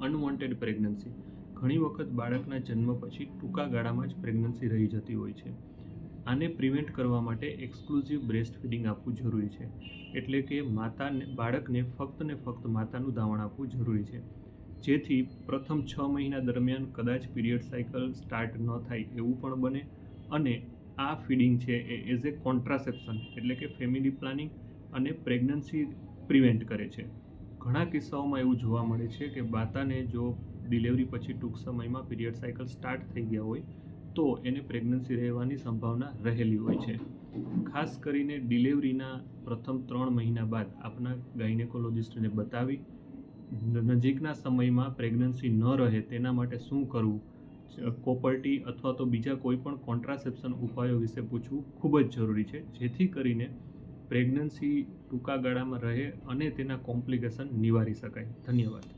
Unwanted pregnancy ઘણી વખત બાળકના જન્મ પછી ટૂંકા ગાળામાં જ પ્રેગ્નન્સી રહી જતી હોય છે. આને પ્રિવેન્ટ કરવા માટે એક્સક્લુઝિવ બ્રેસ્ટ ફીડિંગ આપવું જરૂરી છે. એટલે કે માતાને, બાળકને ફક્ત ને ફક્ત માતાનું દાવણ આપવું જરૂરી છે. જેથી પ્રથમ છ મહિના દરમિયાન કદાચ પીરિયડ સાયકલ સ્ટાર્ટ ન થાય એવું પણ બને અને આ ફીડિંગ છે એ એઝ એ કોન્ટ્રાસેપ્શન એટલે કે ફેમિલી પ્લાનિંગ અને પ્રેગ્નન્સી પ્રિવેન્ટ કરે છે. ઘણા કિસ્સાઓમાં એવું જોવા મળે છે કે માતાને જો ડિલિવરી પછી ટૂંક સમયમાં પીરિયડ સાયકલ સ્ટાર્ટ થઈ ગયા હોય, તો એને પ્રેગ્નન્સી રહેવાની સંભાવના રહેલી હોય છે. ખાસ કરીને ડિલિવરીના પ્રથમ ત્રણ મહિના બાદ આપના ગાયનેકોલોજિસ્ટને બતાવી નજીકના સમયમાં પ્રેગ્નન્સી ન રહે તેના માટે શું કરવું કોપર્ટી અથવા તો બીજા કોઈ પણ કોન્ટ્રાસેપ્શન ઉપાયો વિશે પૂછવું ખૂબ જ જરૂરી છે. જેથી કરીને પ્રેગ્નન્સી ટૂંકા ગાળામાં રહે અને તેના કોમ્પ્લિકેશન નિવારી શકાય. ધન્યવાદ.